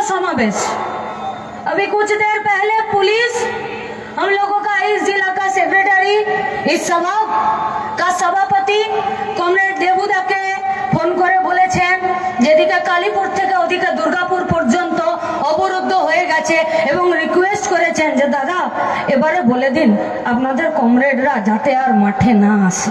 समावेश अभी कुछ देर पहले पुलिस हम लोगों का इस जिला का सेक्रेटरी इस सभा का सभापति কমরেড দেবুদাকে ফোন করে বলেছেন যেদিকে কালীপুর থেকে ওদিকে দুর্গাপুর পর্যন্ত অবরুদ্ধ হয়ে গেছে এবং রিকোয়েস্ট করেছেন যে দাদা এবারে বলে দিন আপনাদের কমরেডরা যাতে আর মাঠে না আসে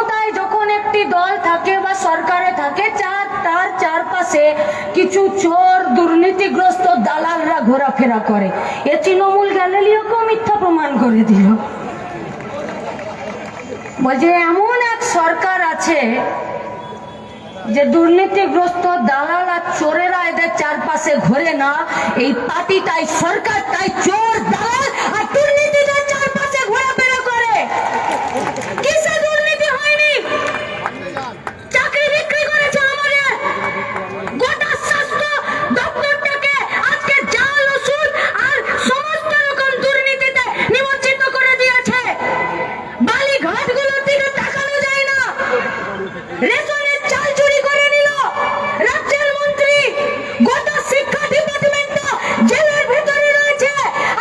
একটি দল থাকে বা সরকারে থাকে, চার, তার চারপাশে কিছু চোর, দুর্নীতিগ্রস্ত দালালরা ঘোরাফেরা করে। এ তৃণমূল গ্যালেলিওকেও মিথ্যা প্রমাণ করে দিল। বলছে, এমন এক সরকার আছে যে দুর্নীতিগ্রস্ত দালাল আর চোরেরা এদের চারপাশে ঘোরে না। এই পার্টিটাই সরকারটাই চোর, দালাল আর দুর্নীতিদের চারপাশে ঘোরাফেরা করে কিসে দুর্নীতি হয়নি চাকরি বিক্রি করেছে আমাদের গোটা স্বাস্থ্য দপ্তরটাকে আজকে জাল ওষুধ আর সমস্ত রকম দুর্নীতিতে নিমজ্জিত করে দিয়েছে বালি ঘাটগুলোর দিকে তাকানো যায় না রেশনের চাল চুরি করে নিল রাজ্যের মন্ত্রী গোটা শিক্ষা ডিপার্টমেন্টটা জেলের ভেতরে রয়েছে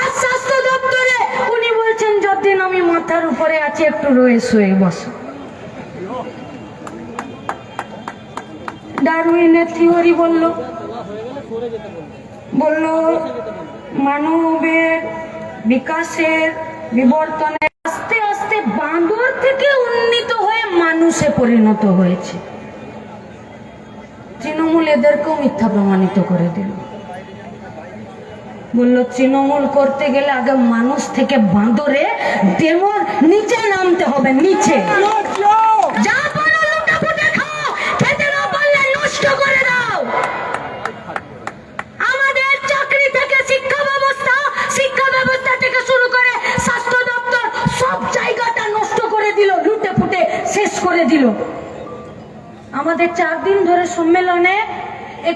আর স্বাস্থ্য দপ্তরে উনি বলছেন যতদিন আমি মাথার উপরে আছি একটু রয়ে শুয়ে বসো ডারউইনের থিওরি বলল বলল মানবের বিকাশের বিবর্তনে আস্তে আস্তে বাঁদর থেকে উন্নীত হয়ে মানুষে পরিণত হয়েছে। তৃণমূল এদেরকেও মিথ্যা প্রমাণিত করে দিল। বলল, তৃণমূল করতে গেলে আগে মানুষ থেকে বাঁদরে দেমর নিচে নামতে হবে, নিচে যা পারো লুটাপুটে খাও খেতে না পারলে নষ্ট করে দাও আমাদের চাকরি থেকে শিক্ষা ব্যবস্থা শিক্ষা ব্যবস্থা থেকে শুরু করে স্বাস্থ্য দপ্তর সব জায়গাটা নষ্ট করে দিল, লুটে ফুটে শেষ করে দিল। আমাদের চার দিন ধরে সম্মেলনে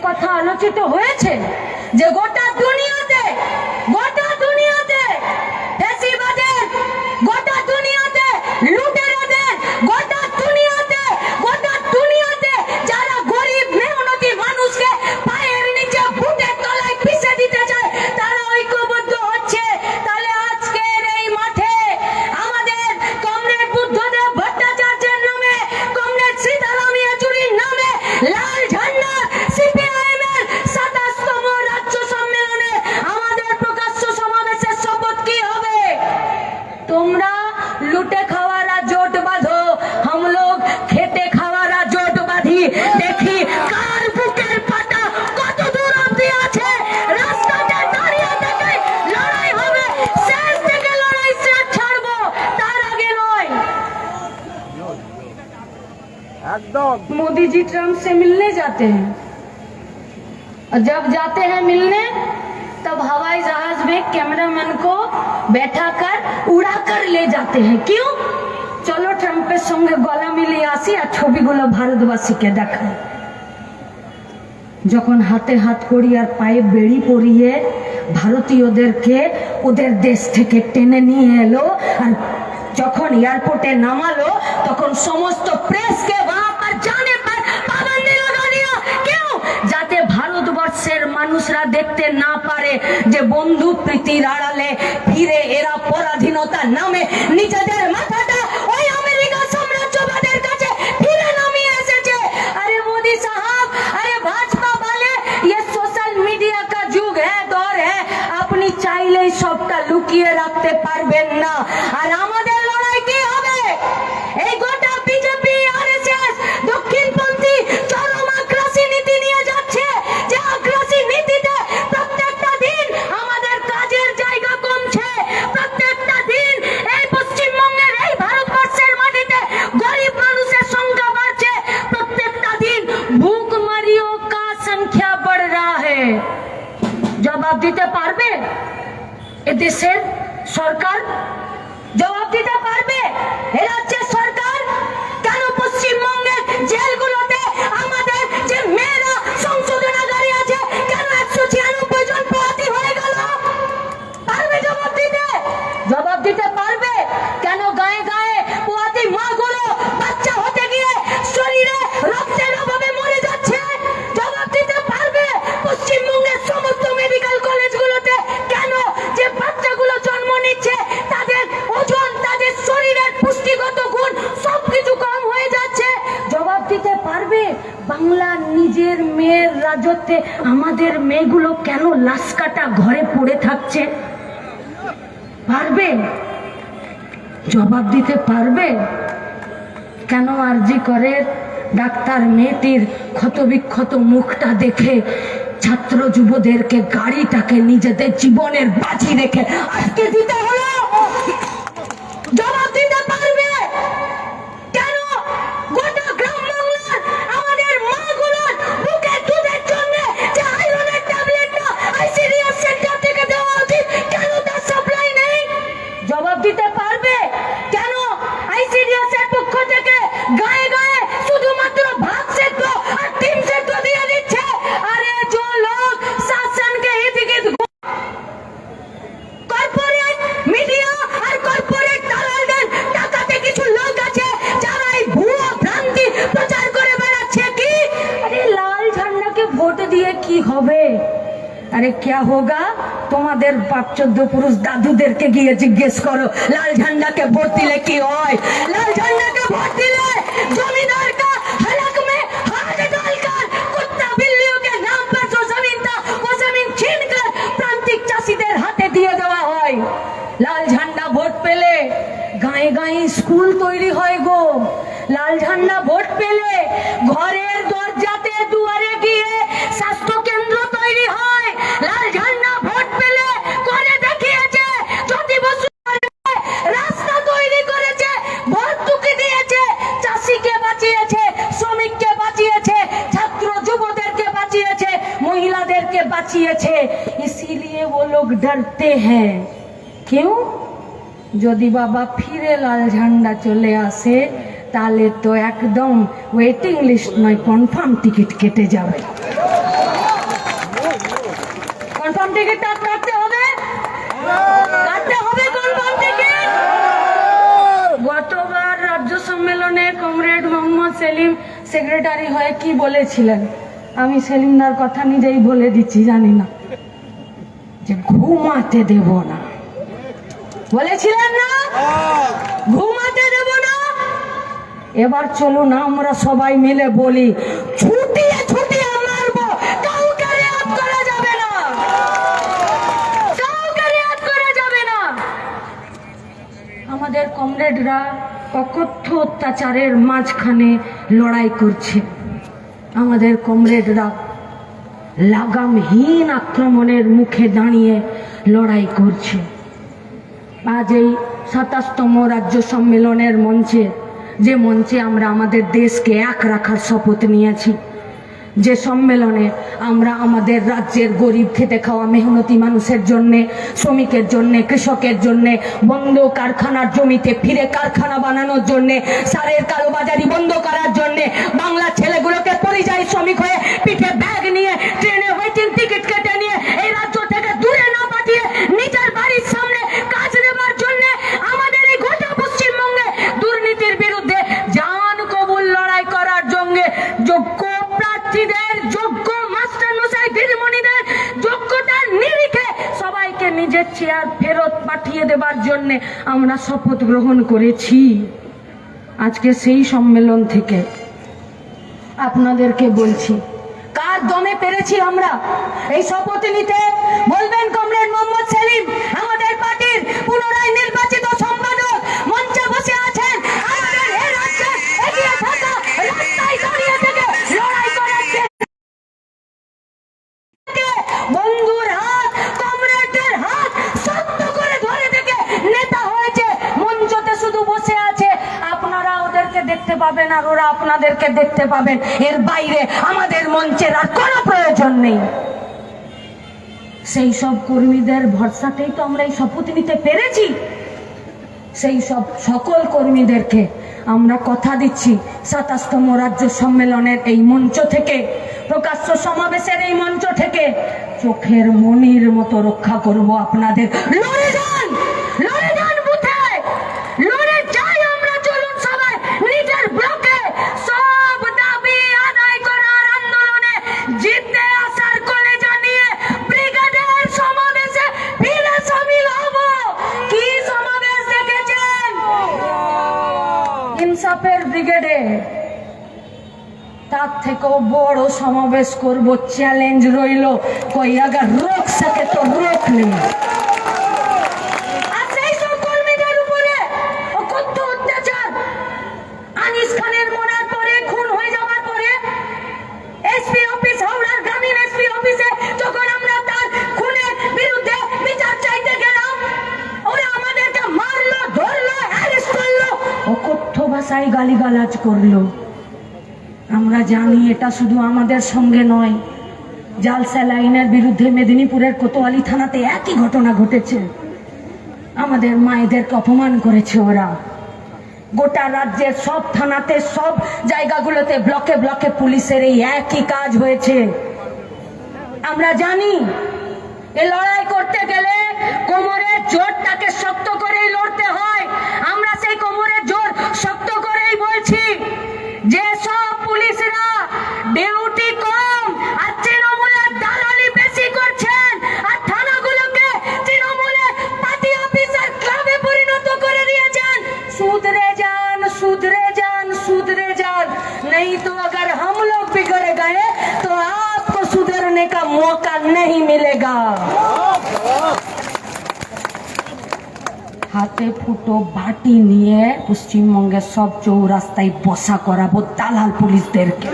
কথা আলোচিত হয়েছে যে গোটা একদম मोदी जी ट्रम्प से मिलने जाते हैं और जब जाते हैं मिलने तब हवाई जहाज में कैमरामैन को बैठा कर उड़ा कर ले जाते हैं क्यों চলো ট্রাম্পের সঙ্গে গলা মিলিয়ে আসি আর ছবিগুলো ভারতবাসীকে দেখায় যখন হাতে হাত করি আর পায়ে বেড়ি পরিয়ে ভারতীয়দেরকে ওদের দেশ থেকে টেনে নিয়ে এলো আর যখন এয়ারপোর্টে নামালো তখন সমস্ত প্রেসকে মানুষরা দেখতে না পারে যে বন্ধু প্রীতির আড়ালে ফিরে এরা পরাধীনতার নামে নিজেদের মাথাটা মেয়েগুলো কেন লাশ কাটা ঘরে পড়ে থাকছে? পারবে? জবাব দিতে পারবে? কেন আরজি করে ডাক্তার মেয়েটির ক্ষতবিক্ষত মুখটা দেখে ছাত্র যুবদেরকে গাড়িটাকে নিজেদের জীবনের বাজি রেখে আজকে দিতে হলো? আরে কে হোগা? তোমাদের বাপ চোদ্দ পুরুষ দাদুদেরকে গিয়ে জিজ্ঞেস করো, লাল ঝান্ডাকে ভোট দিলে কি হয়? লাল ঝান্ডাকে ভোট জমিদার প্রান্তিক চাষীদের হাতে দিয়ে দেওয়া হয়। লাল ঝান্ডা ভোট পেলে গায়ে গায়ে স্কুল তৈরি হয় গো। লাল ঝান্ডা ভোট পেলে বাঁচিয়েছে, শ্রমিককে বাঁচিয়েছে, ছাত্র যুবদেরকে বাঁচিয়েছে, মহিলাদেরকে বাঁচিয়েছে। ইসিলিয়ে ও লোক ডরতে হ্যাঁ। কেউ? যদি বাবা ফিরে লাল ঝান্ডা চলে আসে, তাহলে তো একদম ওয়েটিং লিস্ট নয় কনফার্ম টিকিট কেটে যাবে। কনফার্ম হবে কাটতে হবে কনফার্ম টিকিট গতবার রাজ্য সম্মেলনে কমরেড মোহাম্মদ সেলিম সেক্রেটারি হয়ে কি বলেছিলেন? আমি সেলিমদার কথা নিজেই বলে দিচ্ছি, জানি না। যে ঘুমাতে দেব না। বলেছিলেন না? ঘুমাতে দেব না? এবার চলুন, আমরা সবাই মিলে বলি, ছুটিয়ে ছুটিয়ে মারবো। কাউকে করা যাবে না। কাউকে করা যাবে না। আমাদের কমরেডরা অকথ্য অত্যাচারের মাঝখানে লড়াই করছে। আমাদের কমরেডরা লাগামহীন আক্রমণের মুখে দাঁড়িয়ে লড়াই করছে। আজ এই সাতাশতম রাজ্য সম্মেলনের মঞ্চে, যে মঞ্চে আমরা আমাদের দেশকে এক রাখার শপথ নিয়েছি যে সম্মেলনে আমরা আমাদের রাজ্যের গরিব খেতে খাওয়া মেহনতি মানুষের জন্যে, শ্রমিকের জন্যে, কৃষকের জন্যে, বন্ধ কারখানার জমিতে ফিরে কারখানা বানানোর জন্যে, সারের কালোবাজারি বন্ধ করার জন্যে বাংলা ছেলেগুলোকে পরিযায়ী শ্রমিক হয়ে পিঠে ব্যাগ নিয়ে ট্রেনে ওয়েটিং টিকিট কেটে নিয়ে এই রাজ্য থেকে দূরে না পাঠিয়ে নিজের বাড়ির সামনে কাজ নেবার জন্যে আমাদের এই গোটা পশ্চিমবঙ্গে দুর্নীতির বিরুদ্ধে জান কবুল লড়াই করার জন্য যোগ্য প্রার্থীদের যোগ্য মাস্টার মশাই দিদিমণিদের যোগ্যতার নিরিখে সবাইকে নিজের চেয়ার ফেরত পাঠিয়ে দেবার জন্য আমরা শপথ গ্রহণ করেছি আজকে সেই সম্মেলন থেকে। আপনাদেরকে বলছি, কার দমে পেরেছি আমরা? এই শপথ নিতে আপনাদেরকে দেখতে পাবেন। এর বাইরে আমাদের মঞ্চের আর কোনো প্রয়োজন নেই। সেই সব কর্মীদের ভরসাতেই তো আমরা এই শপথ নিতে পেরেছি। সেই সব সকল কর্মীদেরকে আমরা কথা দিচ্ছি। সাতাশতম রাজ্য সম্মেলনের এই মঞ্চ থেকে, প্রকাশ্য সমাবেশের এই মঞ্চ থেকে, চোখের মনির মতো রক্ষা করব আপনাদের। লড়ে যান! ইনসাফের ব্রিগেডে তার থেকেও বড় সমাবেশ করব, চ্যালেঞ্জ রইল, কই আগে রোগ সাথে তো রোগ নেই। গালিগালাজ করল। আমরা জানি এটা শুধু আমাদের সঙ্গে নয়, জালসা লাইনের বিরুদ্ধে মেদিনীপুরের কোতোয়ালি থানাতে একই ঘটনা ঘটেছে। আমাদের মায়েদেরকে অপমান করেছে ওরা। গোটা রাজ্যের সব থানাতে, সব জায়গাগুলোতে ব্লকে ব্লকে পুলিশের এই একই কাজ হয়েছে। আমরা জানি, এ লড়াই করতে গেলে কোমরের জোরটাকে শক্ত করেই লড়তে হয়। আমরা সেই কোমরের জোর শক্ত করেই বলছি যে সব পুলিশরা হাতে ফুটো বাটি নিয়ে পশ্চিমবঙ্গের সব চৌরাস্তায় বসা করাবো দালাল পুলিশদেরকে।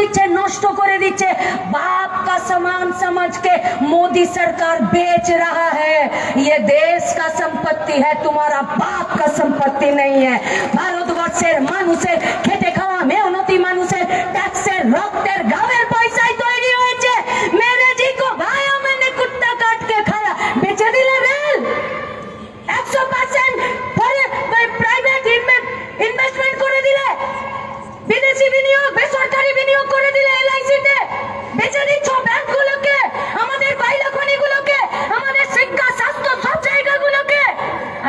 দিচ্ছে নষ্ট করে দিচ্ছে बाप का सामान समझ के मोदी सरकार बेच रहा है ये देश का संपत्ति है तुम्हारा बाप का संपत्ति नहीं है ভারতবর্ষের মানুষের খেটে খাওয়া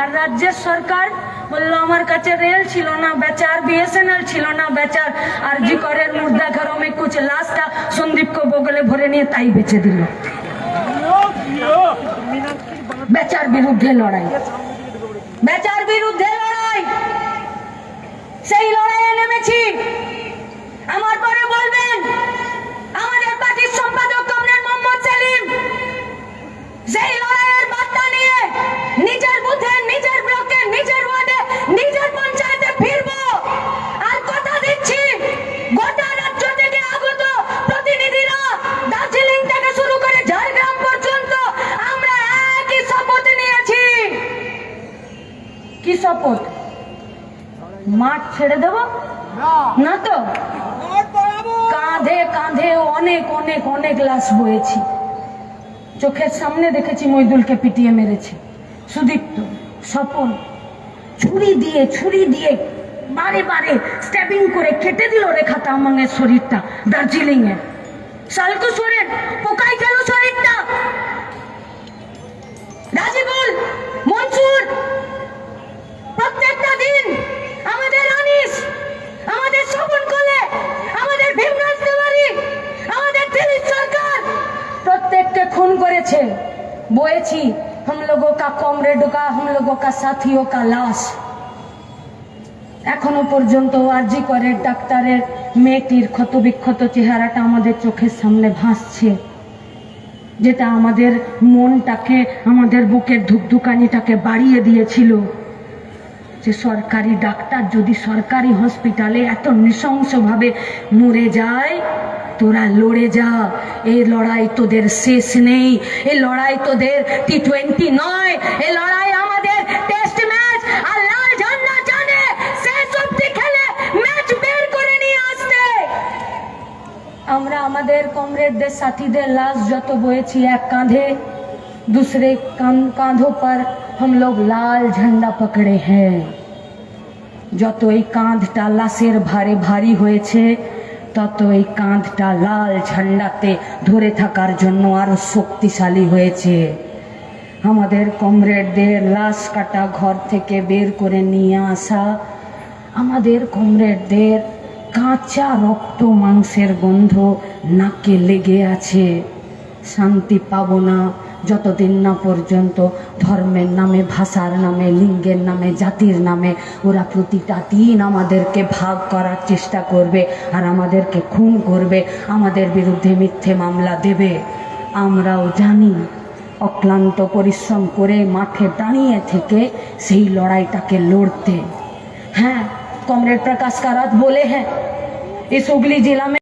আর রাজ্যের সরকার বলল, আমার কাছে রেল ছিল না, বেচার বিএসএনএল ছিল না, বেচার। আর জি করের মুর্দা ঘরো মে কুছ লাশটা সন্দীপকে বগলে ভরে নিয়ে তাই বেচে দিল। বেচার বিরুদ্ধে লড়াই। বেচার বিরুদ্ধে লড়াই। সেই লড়াইয়ে নেমেছি আমার পরে বলবেন আমাদের পার্টির সম্পাদক কমরেড মোহাম্মদ সেলিম সেই লড়াইয়ের বার্তা নিয়ে নিজের বুথে নিজের ব্লকে নিজের ওয়ার্ডে নিজের পঞ্চায়েতে ফিরবো আর কথা দিচ্ছি গোটা রাজ্য থেকে আগত প্রতিনিধিরা দার্জিলিং থেকে শুরু করে ঝাড়গ্রাম পর্যন্ত আমরা একই শপথ নিয়েছি কি শপথ মাঠ ছেড়ে দেব? না। তো? কাঁধে কাঁধে অনেক অনেক অনেক লাশ বয়েছি। চোখের সামনে দেখেছি মইদুলকে পিটিয়ে মেরেছে। সুদীপ্ত স্বপন ছুরি দিয়ে ছুরি দিয়ে বারে বারে স্ট্যাবিং করে কেটে দিল রেখা তামাংয়ের শরীরটা দার্জিলিং এ শালকু সোরেন পোকাই গেল শরীরটা? রাজিবুল মনসুর প্রত্যেকটা দিন আমাদের আনিস আমাদের শোভন কোলে আমাদের ভীমরাজ তেওয়ারি আমাদের দিলীপ সরকার প্রত্যেককে খুন করেছে বয়েছি हम लोगों का कॉमरेड का हम लोगों का साथियों का लाश এখনো পর্যন্ত আরজি করে ডাক্তারের মেয়েটির ক্ষতবিক্ষত চেহারাটা আমাদের চোখের সামনে ভাসছে যেটা আমাদের মনটাকে আমাদের বুকের ধুকধুকানিটাকে বাড়িয়ে দিয়েছিল যে সরকারি ডাক্তার যদি সরকারি হসপিটালে এত নৃশংসভাবে মরে যায় তোরা লড়ে যা এই লড়াই তোদের শেষ নেই এই লড়াই তোদের টি টোয়েন্টি নয় এই লড়াই আমাদের টেস্ট ম্যাচ আর লাল ঝান্ডা জানে শেষ অব্দি খেলে ম্যাচ বের করে নিয়ে আসতে আমরা আমাদের কমরেডদের সাথীদের লাশ যত বয়েছি এক কাঁধে दूसरे कान कांधों पर हम लोग लाल झंडा पकड़े हैं যত এই কাঁধটা লাশের ভারে ভারী হয়েছে তত এই কাঁধটা লাল ঝান্ডাতে ধরে থাকার জন্য আরও শক্তিশালী হয়েছে। আমাদের কমরেডদের লাশ কাটা ঘর থেকে বের করে নিয়ে আসা আমাদের কমরেডদের কাঁচা রক্ত মাংসের গন্ধ নাকে লেগে আছে। শান্তি পাবো না। যতদিন না পর্যন্ত ধর্মের নামে ভাষার নামে লিঙ্গের নামে জাতির নামে ওরা প্রতিটা দিন আমাদেরকে ভাগ করার চেষ্টা করবে আর আমাদেরকে খুন করবে আমাদের বিরুদ্ধে মিথ্যে মামলা দেবে আমরাও জানি অক্লান্ত পরিশ্রম করে মাঠে দাঁড়িয়ে থেকে সেই লড়াইটাকে লড়তে হ্যাঁ कॉमरेड प्रकाश कारात बोले हैं इस हुगली जिला में